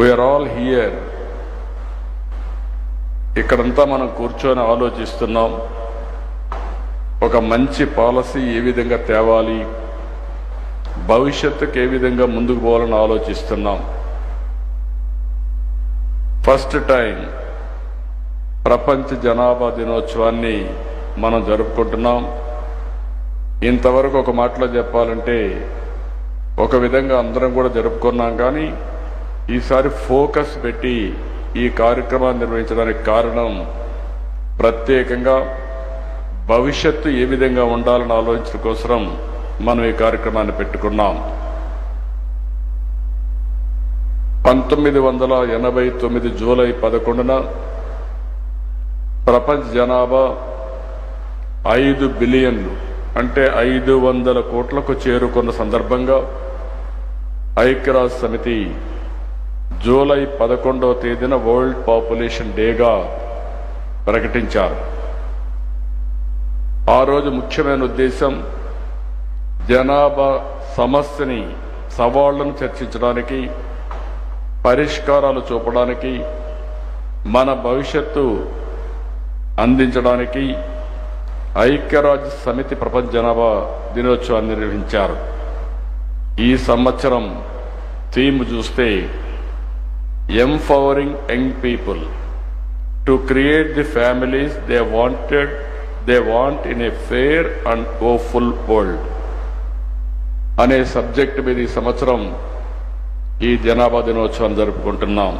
We are all here ఇక్కడంతా మనం కూర్చొని ఆలోచిస్తున్నాం. ఒక మంచి పాలసీ ఏ విధంగా తేవాలి? భవిష్యత్తుకు ఏ విధంగా ముందుకు పోవాలని ఆలోచిస్తున్నాం. ఫస్ట్ టైం ప్రపంచ జనాభా దినోత్సవాన్ని మనం జరుపుకుంటున్నాం. ఇంతవరకు ఒక మాటలో చెప్పాలంటే ఒక విధంగా అందరం కూడా జరుపుకున్నాం కానీ ఈసారి ఫోకస్ పెట్టి ఈ కార్యక్రమాన్ని నిర్వహించడానికి కారణం ప్రత్యేకంగా భవిష్యత్తు ఏ విధంగా ఉండాలని ఆలోచించడం కోసం మనం ఈ కార్యక్రమాన్ని పెట్టుకున్నాం. పంతొమ్మిది వందల ఎనభై తొమ్మిది జూలై పదకొండున ప్రపంచ జనాభా ఐదు బిలియన్లు అంటే ఐదు వందల కోట్లకు చేరుకున్న సందర్భంగా ఐక్యరాజ్య సమితి జూలై పదకొండవ తేదీన వరల్డ్ పాపులేషన్ డేగా ప్రకటించారు. ఆ రోజు ముఖ్యమైన ఉద్దేశం జనాభా సమస్యని సవాళ్ళను చర్చించడానికి పరిష్కారాలు చూపడానికి మన భవిష్యత్తు అందించడానికి ఐక్యరాజ్య సమితి ప్రపంచ జనాభా దినోత్సవాన్ని నిర్వహించారు. ఈ సంవత్సరం థీమ్ చూస్తే empowering young people to create the families they wanted they want in a fair and oh full world అనే సబ్జెక్ట్ మీద ఈ సంవత్సరం ఈ జనాభా దినోత్సవం జరుపుకుంటున్నాం.